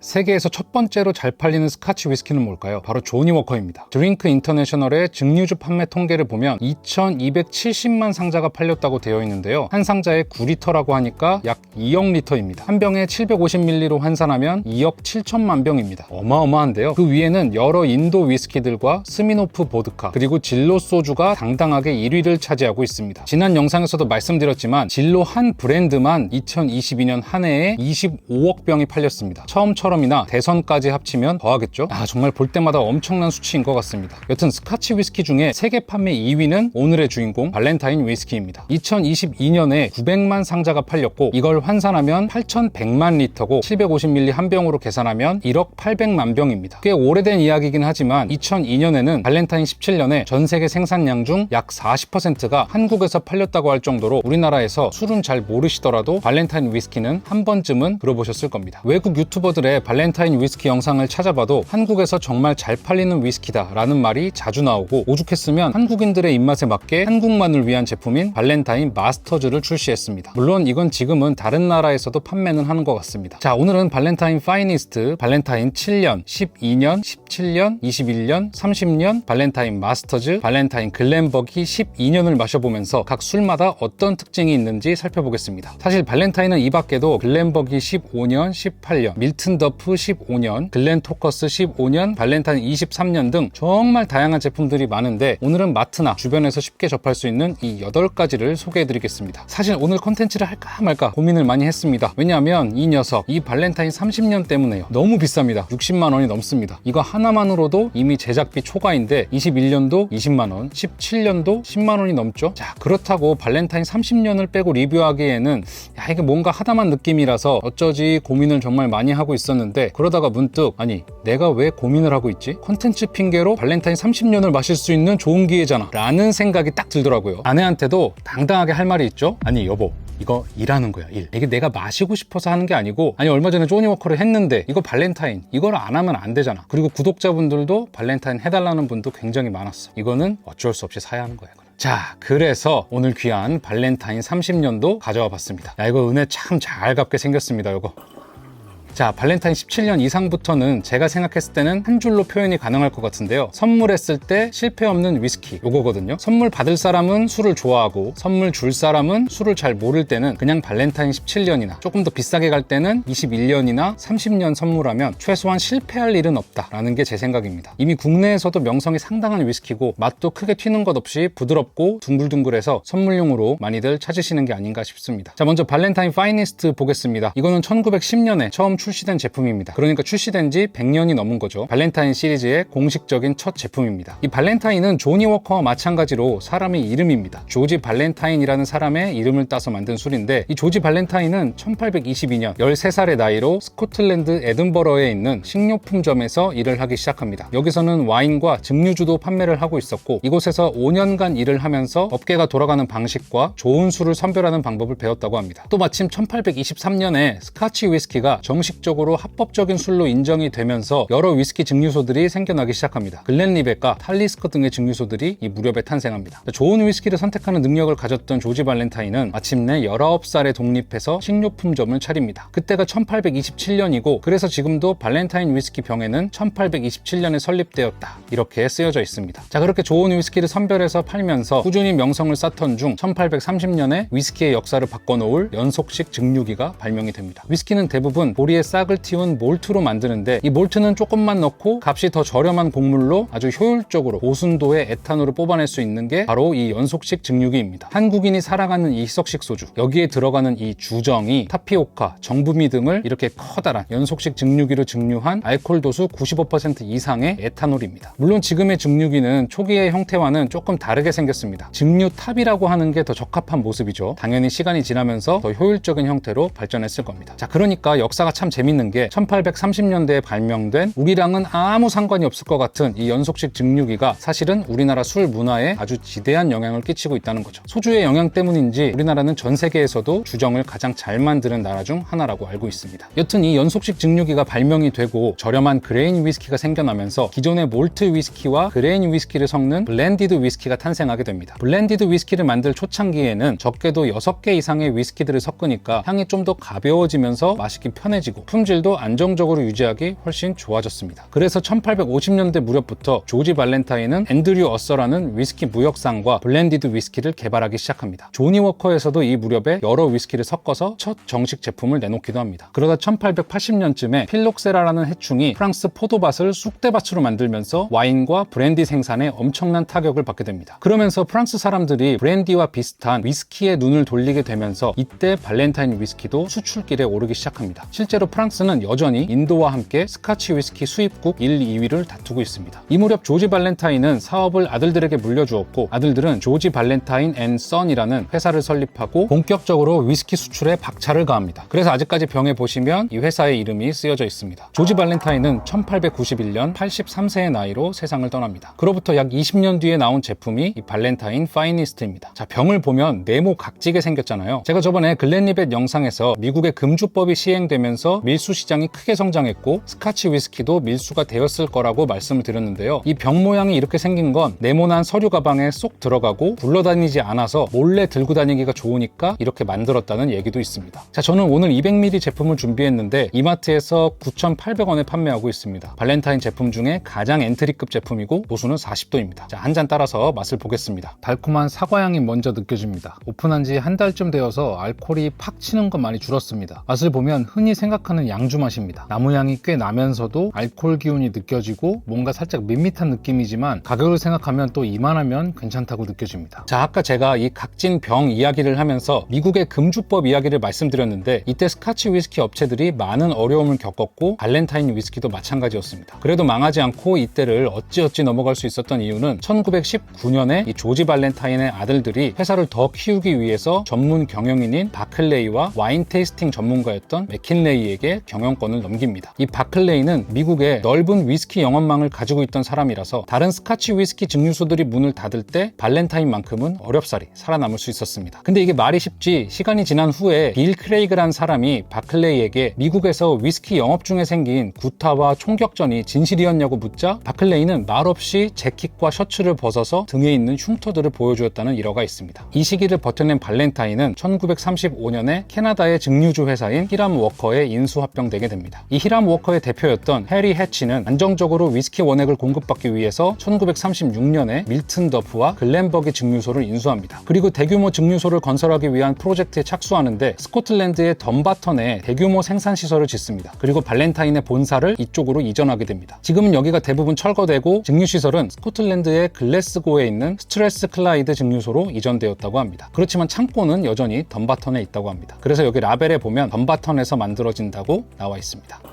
세계에서 첫 번째로 잘 팔리는 스카치 위스키는 뭘까요? 바로 조니 워커입니다. 드링크 인터내셔널의 증류주 판매 통계를 보면 2270만 상자가 팔렸다고 되어 있는데요. 한 상자에 9리터라고 하니까 약 2억 리터입니다. 한 병에 750ml로 환산하면 2억 7천만 병입니다. 어마어마한데요. 그 위에는 여러 인도 위스키들과 스미노프 보드카 그리고 진로 소주가 당당하게 1위를 차지하고 있습니다. 지난 영상에서도 말씀드렸지만 진로 한 브랜드만 2022년 한 해에 25억 병이 팔렸습니다. 처음처럼 이나 대선까지 합치면 더하겠죠? 아 정말 볼 때마다 엄청난 수치인 것 같습니다. 여튼 스카치 위스키 중에 세계 판매 2위는 오늘의 주인공 발렌타인 위스키입니다. 2022년에 900만 상자가 팔렸고 이걸 환산하면 8,100만 리터고 750ml 한 병으로 계산하면 1억 800만 병입니다. 꽤 오래된 이야기긴 하지만 2002년에는 발렌타인 17년에 전 세계 생산량 중 약 40%가 한국에서 팔렸다고 할 정도로 우리나라에서 술은 잘 모르시더라도 발렌타인 위스키는 한 번쯤은 들어보셨을 겁니다. 외국 유튜버들의 발렌타인 위스키 영상을 찾아봐도 한국에서 정말 잘 팔리는 위스키다 라는 말이 자주 나오고 오죽했으면 한국인들의 입맛에 맞게 한국만을 위한 제품인 발렌타인 마스터즈를 출시했습니다. 물론 이건 지금은 다른 나라에서도 판매는 하는 것 같습니다. 자 오늘은 발렌타인 파이니스트, 발렌타인 7년, 12년, 17년, 21년, 30년, 발렌타인 마스터즈, 발렌타인 글렌버기 12년을 마셔보면서 각 술마다 어떤 특징이 있는지 살펴보겠습니다. 사실 발렌타인은 이 밖에도 글렌버기 15년, 18년, 밀튼 더프 15년, 글렌 토커스 15년, 발렌타인 23년 등 정말 다양한 제품들이 많은데 오늘은 마트나 주변에서 쉽게 접할 수 있는 이 8가지를 소개해 드리겠습니다. 사실 오늘 컨텐츠를 할까 말까 고민을 많이 했습니다. 왜냐하면 이 녀석, 이 발렌타인 30년 때문에요. 너무 비쌉니다. 60만 원이 넘습니다. 이거 하나만으로도 이미 제작비 초과인데 21년도 20만 원, 17년도 10만 원이 넘죠. 자 그렇다고 발렌타인 30년을 빼고 리뷰하기에는 야 이게 뭔가 하다만 느낌이라서 어쩌지 고민을 정말 많이 하고 있었는데 그러다가 문득 아니 내가 왜 고민을 하고 있지? 컨텐츠 핑계로 발렌타인 30년을 마실 수 있는 좋은 기회잖아 라는 생각이 딱 들더라고요. 아내한테도 당당하게 할 말이 있죠. 아니 여보 이거 일하는 거야 일 이게 내가 마시고 싶어서 하는 게 아니고 아니 얼마 전에 조니 워커를 했는데 이거 발렌타인 이걸 안 하면 안 되잖아 그리고 구독자분들도 발렌타인 해달라는 분도 굉장히 많았어 이거는 어쩔 수 없이 사야 하는 거야. 자 그래서 오늘 귀한 발렌타인 30년도 가져와 봤습니다 야 이거 은혜 참 잘 갚게 생겼습니다 이거 자, 발렌타인 17년 이상부터는 제가 생각했을 때는 한 줄로 표현이 가능할 것 같은데요. 선물했을 때 실패 없는 위스키, 요거거든요. 선물 받을 사람은 술을 좋아하고, 선물 줄 사람은 술을 잘 모를 때는 그냥 발렌타인 17년이나 조금 더 비싸게 갈 때는 21년이나 30년 선물하면 최소한 실패할 일은 없다라는 게 제 생각입니다. 이미 국내에서도 명성이 상당한 위스키고, 맛도 크게 튀는 것 없이 부드럽고 둥글둥글해서 선물용으로 많이들 찾으시는 게 아닌가 싶습니다. 자, 먼저 발렌타인 파이니스트 보겠습니다. 이거는 1910년에 처음 출시된 제품입니다. 그러니까 출시된 지 100년이 넘은 거죠. 발렌타인 시리즈의 공식적인 첫 제품입니다. 이 발렌타인은 조니 워커와 마찬가지로 사람의 이름입니다. 조지 발렌타인이라는 사람의 이름을 따서 만든 술인데 이 조지 발렌타인은 1822년 13살의 나이로 스코틀랜드 에든버러에 있는 식료품점에서 일을 하기 시작합니다. 여기서는 와인과 증류주도 판매를 하고 있었고 이곳에서 5년간 일을 하면서 업계가 돌아가는 방식과 좋은 술을 선별하는 방법을 배웠다고 합니다. 또 마침 1823년에 스카치 위스키가 정식 적으로 합법적인 술로 인정이 되면서 여러 위스키 증류소들이 생겨나기 시작합니다. 글렌리베과 탈리스커 등의 증류소들이 이 무렵에 탄생합니다. 좋은 위스키를 선택하는 능력을 가졌던 조지 발렌타인은 마침내 19살에 독립해서 식료품점을 차립니다. 그때가 1827년이고 그래서 지금도 발렌타인 위스키 병에는 1827년에 설립되었다 이렇게 쓰여져 있습니다. 자 그렇게 좋은 위스키를 선별해서 팔면서 꾸준히 명성을 쌓던 중 1830년에 위스키의 역사를 바꿔놓을 연속식 증류기가 발명이 됩니다. 위스키는 대부분 보리 의 싹을 틔운 몰트로 만드는데 이 몰트는 조금만 넣고 값이 더 저렴한 곡물로 아주 효율적으로 고순도의 에탄올을 뽑아낼 수 있는 게 바로 이 연속식 증류기입니다. 한국인이 살아가는 이 희석식 소주 여기에 들어가는 이 주정이 타피오카, 정부미 등을 이렇게 커다란 연속식 증류기로 증류한 알코올 도수 95% 이상의 에탄올입니다. 물론 지금의 증류기는 초기의 형태와는 조금 다르게 생겼습니다. 증류탑이라고 하는 게 더 적합한 모습이죠. 당연히 시간이 지나면서 더 효율적인 형태로 발전했을 겁니다. 자, 그러니까 역사가 참 재밌는 게 1830년대에 발명된 우리랑은 아무 상관이 없을 것 같은 이 연속식 증류기가 사실은 우리나라 술 문화에 아주 지대한 영향을 끼치고 있다는 거죠. 소주의 영향 때문인지 우리나라는 전 세계에서도 주정을 가장 잘 만드는 나라 중 하나라고 알고 있습니다. 여튼 이 연속식 증류기가 발명이 되고 저렴한 그레인 위스키가 생겨나면서 기존의 몰트 위스키와 그레인 위스키를 섞는 블렌디드 위스키가 탄생하게 됩니다. 블렌디드 위스키를 만들 초창기에는 적게도 6개 이상의 위스키들을 섞으니까 향이 좀 더 가벼워지면서 마시기 편해지고 줄어들고 품질도 안정적으로 유지하기 훨씬 좋아졌습니다. 그래서 1850년대 무렵부터 조지 발렌타인은 앤드류 어서라는 위스키 무역상과 블렌디드 위스키를 개발하기 시작합니다. 조니 워커에서도 이 무렵에 여러 위스키를 섞어서 첫 정식 제품을 내놓기도 합니다. 그러다 1880년쯤에 필록세라라는 해충이 프랑스 포도밭을 쑥대밭으로 만들면서 와인과 브랜디 생산에 엄청난 타격을 받게 됩니다. 그러면서 프랑스 사람들이 브랜디와 비슷한 위스키에 눈을 돌리게 되면서 이때 발렌타인 위스키도 수출길에 오르기 시작합니다. 실제로 프랑스는 여전히 인도와 함께 스카치 위스키 수입국 1, 2위를 다투고 있습니다. 이 무렵 조지 발렌타인은 사업을 아들들에게 물려주었고 아들들은 조지 발렌타인 앤 선이라는 회사를 설립하고 본격적으로 위스키 수출에 박차를 가합니다. 그래서 아직까지 병에 보시면 이 회사의 이름이 쓰여져 있습니다. 조지 발렌타인은 1891년 83세의 나이로 세상을 떠납니다. 그로부터 약 20년 뒤에 나온 제품이 이 발렌타인 파이니스트입니다. 자, 병을 보면 네모 각지게 생겼잖아요. 제가 저번에 글렌리벳 영상에서 미국의 금주법이 시행되면서 밀수 시장이 크게 성장했고 스카치 위스키도 밀수가 되었을 거라고 말씀을 드렸는데요. 이 병 모양이 이렇게 생긴 건 네모난 서류 가방에 쏙 들어가고 굴러다니지 않아서 몰래 들고 다니기가 좋으니까 이렇게 만들었다는 얘기도 있습니다. 자, 저는 오늘 200ml 제품을 준비했는데 이마트에서 9,800원에 판매하고 있습니다. 발렌타인 제품 중에 가장 엔트리급 제품이고 도수는 40도입니다. 자, 한 잔 따라서 맛을 보겠습니다. 달콤한 사과향이 먼저 느껴집니다. 오픈한 지 한 달쯤 되어서 알코올이 팍 치는 건 많이 줄었습니다. 맛을 보면 흔히 생각 하는 양주 맛입니다. 나무 향이 꽤 나면서도 알코올 기운이 느껴지고 뭔가 살짝 밋밋한 느낌이지만 가격을 생각하면 또 이만하면 괜찮다고 느껴집니다. 자, 아까 제가 이 각진 병 이야기를 하면서 미국의 금주법 이야기를 말씀드렸는데 이때 스카치 위스키 업체들이 많은 어려움을 겪었고 발렌타인 위스키도 마찬가지였습니다. 그래도 망하지 않고 이때를 어찌어찌 넘어갈 수 있었던 이유는 1919년에 이 조지 발렌타인의 아들들이 회사를 더 키우기 위해서 전문 경영인인 바클레이와 와인 테이스팅 전문가였던 맥킨레이 에게 경영권을 넘깁니다. 이 바클레이는 미국의 넓은 위스키 영업망을 가지고 있던 사람이라서 다른 스카치 위스키 증류소들이 문을 닫을 때 발렌타인만큼은 어렵사리 살아남을 수 있었습니다. 근데 이게 말이 쉽지 시간이 지난 후에 빌 크레이그란 사람이 바클레이에게 미국에서 위스키 영업 중에 생긴 구타와 총격전이 진실이었냐고 묻자 바클레이는 말없이 재킷과 셔츠를 벗어서 등에 있는 흉터들을 보여주었다는 일화가 있습니다. 이 시기를 버텨낸 발렌타인은 1935년에 캐나다의 증류주 회사인 히람 워커에 인 수합병되게 됩니다. 이 히람 워커의 대표였던 해리 해치는 안정적으로 위스키 원액을 공급받기 위해서 1936년에 밀튼 더프와 글렌버기 증류소를 인수합니다. 그리고 대규모 증류소를 건설하기 위한 프로젝트에 착수하는데 스코틀랜드의 덤바턴에 대규모 생산 시설을 짓습니다. 그리고 발렌타인의 본사를 이쪽으로 이전하게 됩니다. 지금은 여기가 대부분 철거되고 증류 시설은 스코틀랜드의 글래스고에 있는 스트레스 클라이드 증류소로 이전되었다고 합니다. 그렇지만 창고는 여전히 덤바턴에 있다고 합니다. 그래서 여기 라벨에 보면 덤바턴에서 만들어진 다고 나와 있습니다.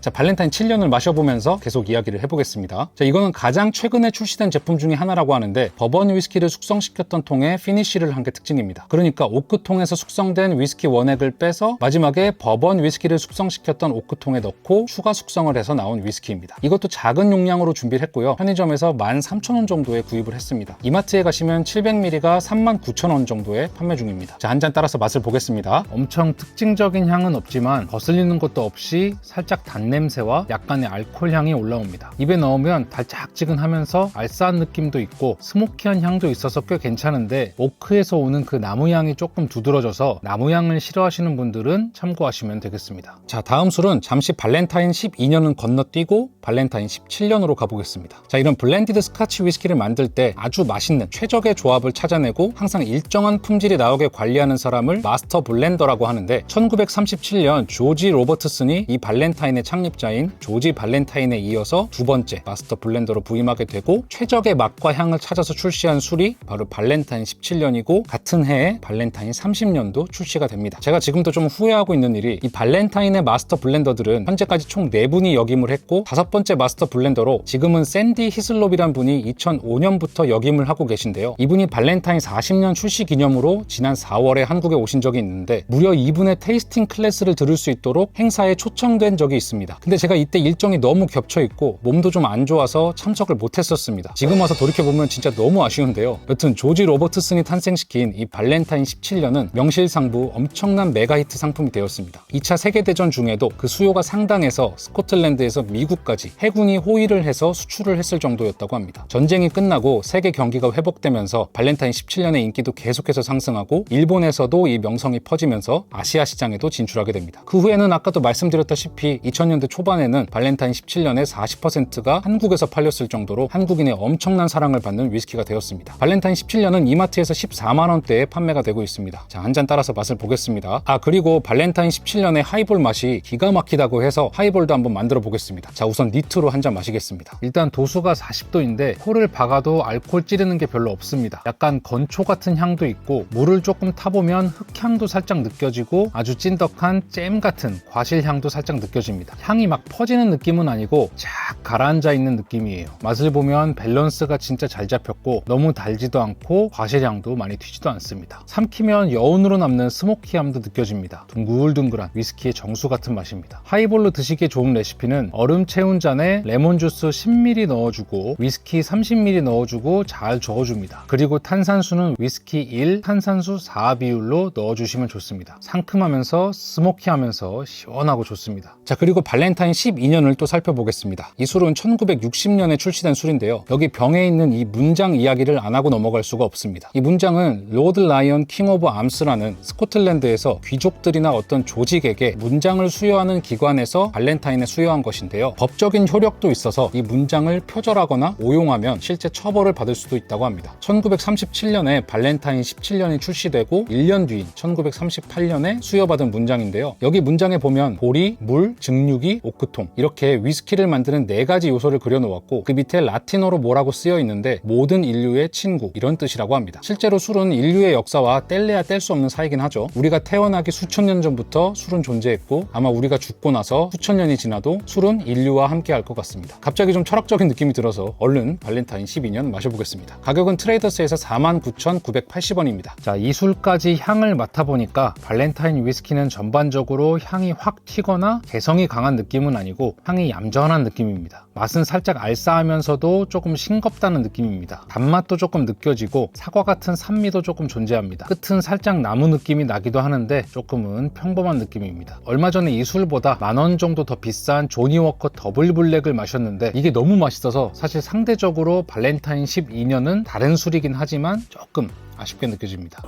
자, 발렌타인 7년을 마셔보면서 계속 이야기를 해보겠습니다. 자, 이거는 가장 최근에 출시된 제품 중에 하나라고 하는데 버번 위스키를 숙성시켰던 통에 피니쉬를 한 게 특징입니다. 그러니까 오크통에서 숙성된 위스키 원액을 빼서 마지막에 버번 위스키를 숙성시켰던 오크통에 넣고 추가 숙성을 해서 나온 위스키입니다. 이것도 작은 용량으로 준비를 했고요. 편의점에서 13,000원 정도에 구입을 했습니다. 이마트에 가시면 700ml가 39,000원 정도에 판매 중입니다. 자, 한 잔 따라서 맛을 보겠습니다. 엄청 특징적인 향은 없지만 거슬리는 것도 없이 살짝 단 냄새와 약간의 알코올 향이 올라옵니다. 입에 넣으면 달짝지근하면서 알싸한 느낌도 있고 스모키한 향도 있어서 꽤 괜찮은데 오크에서 오는 그 나무 향이 조금 두드러져서 나무 향을 싫어하시는 분들은 참고하시면 되겠습니다. 자, 다음 술은 잠시 발렌타인 12년은 건너뛰고 발렌타인 17년으로 가보겠습니다. 자, 이런 블렌디드 스카치 위스키를 만들 때 아주 맛있는 최적의 조합을 찾아내고 항상 일정한 품질이 나오게 관리하는 사람을 마스터 블렌더라고 하는데 1937년 조지 로버트슨이 이 발렌타인의 창립자인 조지 발렌타인에 이어서 두 번째 마스터 블렌더로 부임하게 되고 최적의 맛과 향을 찾아서 출시한 술이 바로 발렌타인 17년이고 같은 해에 발렌타인 30년도 출시가 됩니다. 제가 지금도 좀 후회하고 있는 일이 이 발렌타인의 마스터 블렌더들은 현재까지 총 4분이 역임을 했고 다섯 번째 마스터 블렌더로 지금은 샌디 히슬롭이란 분이 2005년부터 역임을 하고 계신데요. 이분이 발렌타인 40년 출시 기념으로 지난 4월에 한국에 오신 적이 있는데 무려 이분의 테이스팅 클래스를 들을 수 있도록 행사에 초청된 적이 있습니다. 했습니다. 근데 제가 이때 일정이 너무 겹쳐 있고 몸도 좀 안 좋아서 참석을 못했었습니다. 지금 와서 돌이켜보면 진짜 너무 아쉬운데요. 여튼 조지 로버트슨이 탄생시킨 이 발렌타인 17년은 명실상부 엄청난 메가히트 상품이 되었습니다. 2차 세계대전 중에도 그 수요가 상당해서 스코틀랜드에서 미국까지 해군이 호의를 해서 수출을 했을 정도였다고 합니다. 전쟁이 끝나고 세계 경기가 회복되면서 발렌타인 17년의 인기도 계속해서 상승하고 일본에서도 이 명성이 퍼지면서 아시아 시장에도 진출하게 됩니다. 그 후에는 아까도 말씀드렸다시피 2000년 대 초반에는 발렌타인 17년의 40%가 한국에서 팔렸을 정도로 한국인의 엄청난 사랑을 받는 위스키가 되었습니다. 발렌타인 17년은 이마트에서 14만 원대에 판매가 되고 있습니다. 자, 한 잔 따라서 맛을 보겠습니다. 아, 그리고 발렌타인 17년의 하이볼 맛이 기가 막히다고 해서 하이볼도 한번 만들어 보겠습니다. 자, 우선 니트로 한 잔 마시겠습니다. 일단 도수가 40도인데 코를 박아도 알코올 찌르는 게 별로 없습니다. 약간 건초 같은 향도 있고 물을 조금 타보면 흙향도 살짝 느껴지고 아주 찐덕한 잼 같은 과실 향도 살짝 느껴집니다. 향이 막 퍼지는 느낌은 아니고 쫙 가라앉아 있는 느낌이에요. 맛을 보면 밸런스가 진짜 잘 잡혔고 너무 달지도 않고 과실향도 많이 튀지도 않습니다. 삼키면 여운으로 남는 스모키함도 느껴집니다. 둥글둥글한 위스키의 정수 같은 맛입니다. 하이볼로 드시기에 좋은 레시피는 얼음 채운 잔에 레몬 주스 10ml 넣어주고 위스키 30ml 넣어주고 잘 저어줍니다. 그리고 탄산수는 위스키 1, 탄산수 4 비율로 넣어주시면 좋습니다. 상큼하면서 스모키하면서 시원하고 좋습니다. 자 그리고 발 렌타인 12년을 또 살펴보겠습니다. 이 술은 1960년에 출시된 술인데요. 여기 병에 있는 이 문장 이야기를 안 하고 넘어갈 수가 없습니다. 이 문장은 로드 라이언 킹 오브 암스라는 스코틀랜드에서 귀족들이나 어떤 조직에게 문장을 수여하는 기관에서 발렌타인에 수여한 것인데요. 법적인 효력도 있어서 이 문장을 표절하거나 오용하면 실제 처벌을 받을 수도 있다고 합니다. 1937년에 발렌타인 17년이 출시되고 1년 뒤인 1938년에 수여받은 문장인데요. 여기 문장에 보면 보리, 물, 증류기, 오크통 이렇게 위스키를 만드는 네 가지 요소를 그려놓았고 그 밑에 라틴어로 뭐라고 쓰여 있는데 모든 인류의 친구 이런 뜻이라고 합니다. 실제로 술은 인류의 역사와 뗄래야 뗄 수 없는 사이긴 하죠. 우리가 태어나기 수천 년 전부터 술은 존재했고 아마 우리가 죽고 나서 수천 년이 지나도 술은 인류와 함께 할 것 같습니다. 갑자기 좀 철학적인 느낌이 들어서 얼른 발렌타인 12년 마셔보겠습니다. 가격은 트레이더스에서 49,980원입니다. 자, 이 술까지 향을 맡아보니까 발렌타인 위스키는 전반적으로 향이 확 튀거나 개성이 강한 느낌은 아니고 향이 얌전한 느낌입니다. 맛은 살짝 알싸하면서도 조금 싱겁다는 느낌입니다. 단맛도 조금 느껴지고 사과 같은 산미도 조금 존재합니다. 끝은 살짝 나무 느낌이 나기도 하는데 조금은 평범한 느낌입니다. 얼마 전에 이 술보다 만 원 정도 더 비싼 조니워커 더블 블랙을 마셨는데 이게 너무 맛있어서 사실 상대적으로 발렌타인 12년은 다른 술이긴 하지만 조금 아쉽게 느껴집니다.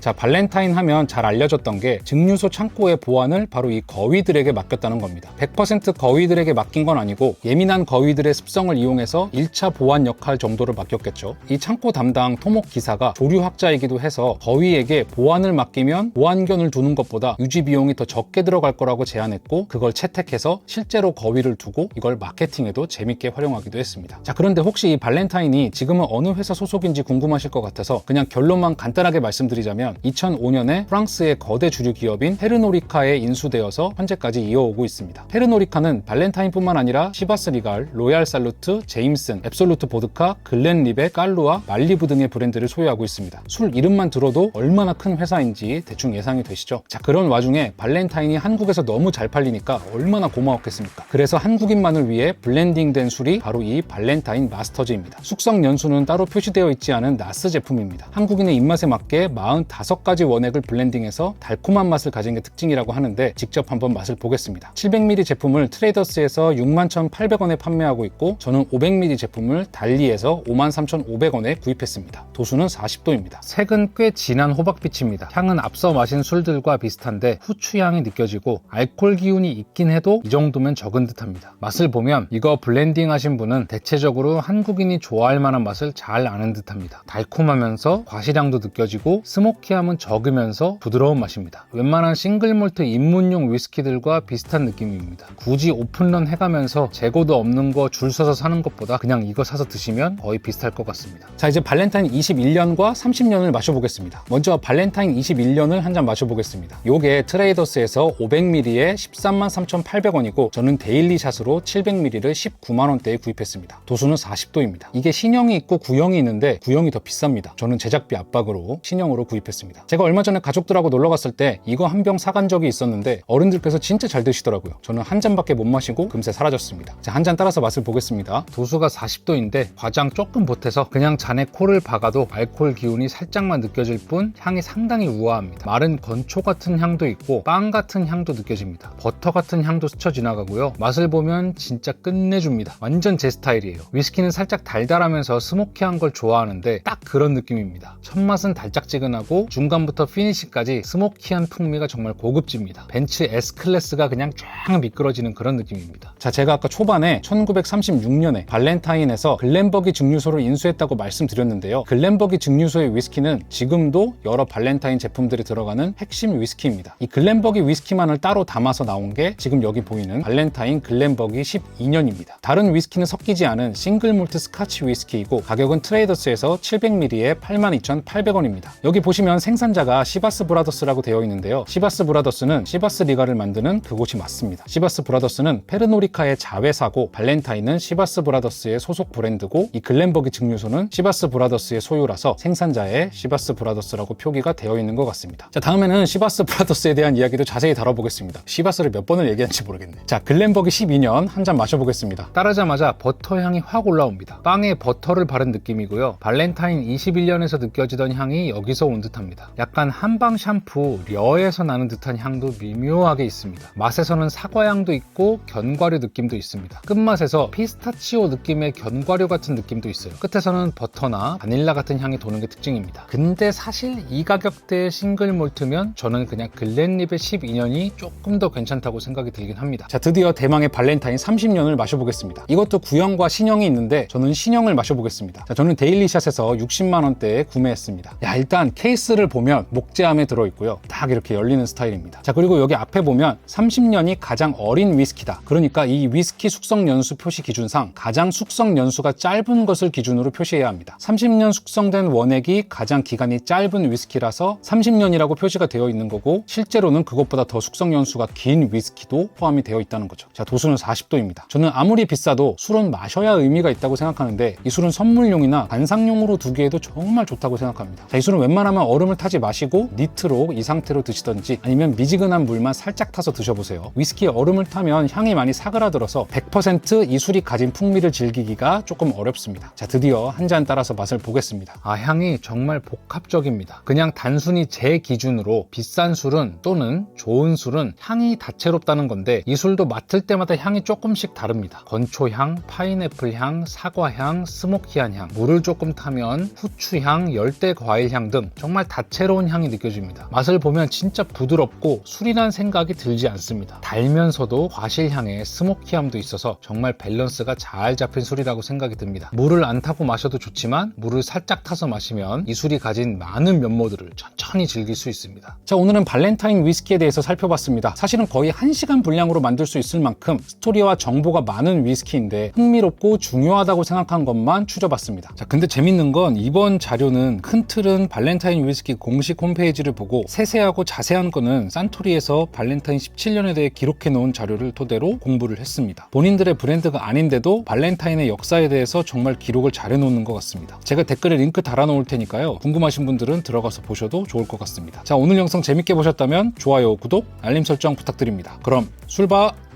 자, 발렌타인 하면 잘 알려졌던 게 증류소 창고의 보안을 바로 이 거위들에게 맡겼다는 겁니다. 100% 거위들에게 맡긴 건 아니고 예민한 거위들의 습성을 이용해서 1차 보안 역할 정도를 맡겼겠죠. 이 창고 담당 토목 기사가 조류학자이기도 해서 거위에게 보안을 맡기면 보안견을 두는 것보다 유지 비용이 더 적게 들어갈 거라고 제안했고 그걸 채택해서 실제로 거위를 두고 이걸 마케팅에도 재밌게 활용하기도 했습니다. 자, 그런데 혹시 이 발렌타인이 지금은 어느 회사 소속인지 궁금하실 것 같아서 그냥 결론만 간단하게 말씀드리자면 2005년에 프랑스의 거대 주류 기업인 페르노리카에 인수되어서 현재까지 이어오고 있습니다. 페르노리카는 발렌타인뿐만 아니라 시바스 리갈, 로얄 살루트, 제임슨, 앱솔루트 보드카, 글렌 리베, 깔루아, 말리부 등의 브랜드를 소유하고 있습니다. 술 이름만 들어도 얼마나 큰 회사인지 대충 예상이 되시죠? 자, 그런 와중에 발렌타인이 한국에서 너무 잘 팔리니까 얼마나 고마웠겠습니까? 그래서 한국인만을 위해 블렌딩된 술이 바로 이 발렌타인 마스터즈입니다. 숙성 연수는 따로 표시되어 있지 않은 나스 제품입니다. 한국인의 입맛에 맞게 45 가지 원액을 블렌딩해서 달콤한 맛을 가진 게 특징이라고 하는데 직접 한번 맛을 보겠습니다. 700ml 제품을 트레이더스에서 61,800원에 판매하고 있고 저는 500ml 제품을 달리에서 53,500원에 구입했습니다. 도수는 40도입니다. 색은 꽤 진한 호박빛입니다. 향은 앞서 마신 술들과 비슷한데 후추향이 느껴지고 알코올 기운이 있긴 해도 이 정도면 적은 듯합니다. 맛을 보면 이거 블렌딩 하신 분은 대체적으로 한국인이 좋아할 만한 맛을 잘 아는 듯합니다. 달콤하면서 과실향도 느껴지고 스모키 함은 적으면서 부드러운 맛입니다. 웬만한 싱글몰트 입문용 위스키들과 비슷한 느낌입니다. 굳이 오픈런 해가면서 재고도 없는 거 줄 서서 사는 것보다 그냥 이거 사서 드시면 거의 비슷할 것 같습니다. 자 이제 발렌타인 21년과 30년을 마셔보겠습니다. 먼저 발렌타인 21년을 한 잔 마셔보겠습니다. 요게 트레이더스에서 500ml에 13만 3,800원이고 저는 데일리 샷으로 700ml를 19만 원대에 구입했습니다. 도수는 40도입니다. 이게 신형이 있고 구형이 있는데 구형이 더 비쌉니다. 저는 제작비 압박으로 신형으로 구입했습니다. 마셔보겠습니다. 제가 얼마 전에 가족들하고 놀러 갔을 때 이거 한 병 사간 적이 있었는데 어른들께서 진짜 잘 드시더라고요. 저는 한 잔밖에 못 마시고 금세 사라졌습니다. 자, 한 잔 따라서 맛을 보겠습니다. 도수가 40도인데 과장 조금 보태서 그냥 잔에 코를 박아도 알코올 기운이 살짝만 느껴질 뿐 향이 상당히 우아합니다. 마른 건초 같은 향도 있고 빵 같은 향도 느껴집니다. 버터 같은 향도 스쳐 지나가고요. 맛을 보면 진짜 끝내줍니다. 완전 제 스타일이에요. 위스키는 살짝 달달하면서 스모키한 걸 좋아하는데 딱 그런 느낌입니다. 첫 맛은 달짝지근하고 중간부터 피니시까지 스모키한 풍미가 정말 고급집니다. 벤츠 S 클래스가 그냥 쫙 미끄러지는 그런 느낌입니다. 자, 제가 아까 초반에 1936년에 발렌타인에서 글렌버기 증류소를 인수했다고 말씀드렸는데요. 글렌버기 증류소의 위스키는 지금도 여러 발렌타인 제품들이 들어가는 핵심 위스키입니다. 이 글렌버기 위스키만을 따로 담아서 나온 게 지금 여기 보이는 발렌타인 글렌버기 12년입니다. 다른 위스키는 섞이지 않은 싱글 몰트 스카치 위스키이고 가격은 트레이더스에서 700ml에 82,800원입니다. 여기 보시면 생산자가 시바스 브라더스라고 되어 있는데요. 시바스 브라더스는 시바스 리가를 만드는 그곳이 맞습니다. 시바스 브라더스는 페르노리카의 자회사고 발렌타인은 시바스 브라더스의 소속 브랜드고 이 글렌버기 증류소는 시바스 브라더스의 소유라서 생산자의 시바스 브라더스라고 표기가 되어 있는 것 같습니다. 자 다음에는 시바스 브라더스에 대한 이야기도 자세히 다뤄보겠습니다. 시바스를 몇 번을 얘기하는지 모르겠네. 자 글렌버기 12년 한 잔 마셔보겠습니다. 따르자마자 버터 향이 확 올라옵니다. 빵에 버터를 바른 느낌이고요. 발렌타인 21년에서 느껴지던 향이 여기서 온 듯 합니다. 약간 한방 샴푸 려에서 나는 듯한 향도 미묘하게 있습니다. 맛에서는 사과향도 있고 견과류 느낌도 있습니다. 끝맛에서 피스타치오 느낌의 견과류 같은 느낌도 있어요. 끝에서는 버터나 바닐라 같은 향이 도는 게 특징입니다. 근데 사실 이 가격대의 싱글 몰트면 저는 그냥 글렌립의 12년이 조금 더 괜찮다고 생각이 들긴 합니다. 자, 드디어 대망의 발렌타인 30년을 마셔보겠습니다. 이것도 구형과 신형이 있는데 저는 신형을 마셔보겠습니다. 자, 저는 데일리샷에서 60만 원대에 구매했습니다. 야, 일단 케이스 를 보면 목재함에 들어있고요. 딱 이렇게 열리는 스타일입니다. 자, 그리고 여기 앞에 보면 30년이 가장 어린 위스키다. 그러니까 이 위스키 숙성 연수 표시 기준상 가장 숙성 연수가 짧은 것을 기준으로 표시해야 합니다. 30년 숙성된 원액이 가장 기간이 짧은 위스키라서 30년이라고 표시가 되어 있는 거고 실제로는 그것보다 더 숙성 연수가 긴 위스키도 포함이 되어 있다는 거죠. 자, 도수는 40도입니다. 저는 아무리 비싸도 술은 마셔야 의미가 있다고 생각하는데 이 술은 선물용이나 반상용으로 두기에도 정말 좋다고 생각합니다. 자, 이 술은 웬만하면 얼음을 타지 마시고 니트로 이 상태로 드시던지 아니면 미지근한 물만 살짝 타서 드셔보세요. 위스키에 얼음을 타면 향이 많이 사그라들어서 100%이 술이 가진 풍미를 즐기기가 조금 어렵습니다. 자, 드디어 한 잔 따라서 맛을 보겠습니다. 아, 향이 정말 복합적입니다. 그냥 단순히 제 기준으로 비싼 술은 또는 좋은 술은 향이 다채롭다는 건데 이 술도 맡을 때마다 향이 조금씩 다릅니다. 건초향, 파인애플 향, 사과향, 스모키한 향, 물을 조금 타면 후추향, 열대 과일향 등 정말 다채로운 향이 느껴집니다. 맛을 보면 진짜 부드럽고 술이란 생각이 들지 않습니다. 달면서도 과실향에 스모키함도 있어서 정말 밸런스가 잘 잡힌 술이라고 생각이 듭니다. 물을 안 타고 마셔도 좋지만 물을 살짝 타서 마시면 이 술이 가진 많은 면모들을 천천히 즐길 수 있습니다. 자, 오늘은 발렌타인 위스키에 대해서 살펴봤습니다. 사실은 거의 1시간 분량으로 만들 수 있을 만큼 스토리와 정보가 많은 위스키인데 흥미롭고 중요하다고 생각한 것만 추려봤습니다. 자, 근데 재밌는 건 이번 자료는 큰 틀은 발렌타인 위스키 공식 홈페이지를 보고 세세하고 자세한 거는 산토리에서 발렌타인 17년에 대해 기록해 놓은 자료를 토대로 공부를 했습니다. 본인들의 브랜드가 아닌데도 발렌타인의 역사에 대해서 정말 기록을 잘 해놓는 것 같습니다. 제가 댓글에 링크 달아놓을 테니까요. 궁금하신 분들은 들어가서 보셔도 좋을 것 같습니다. 자, 오늘 영상 재밌게 보셨다면 좋아요, 구독, 알림 설정 부탁드립니다. 그럼 술바!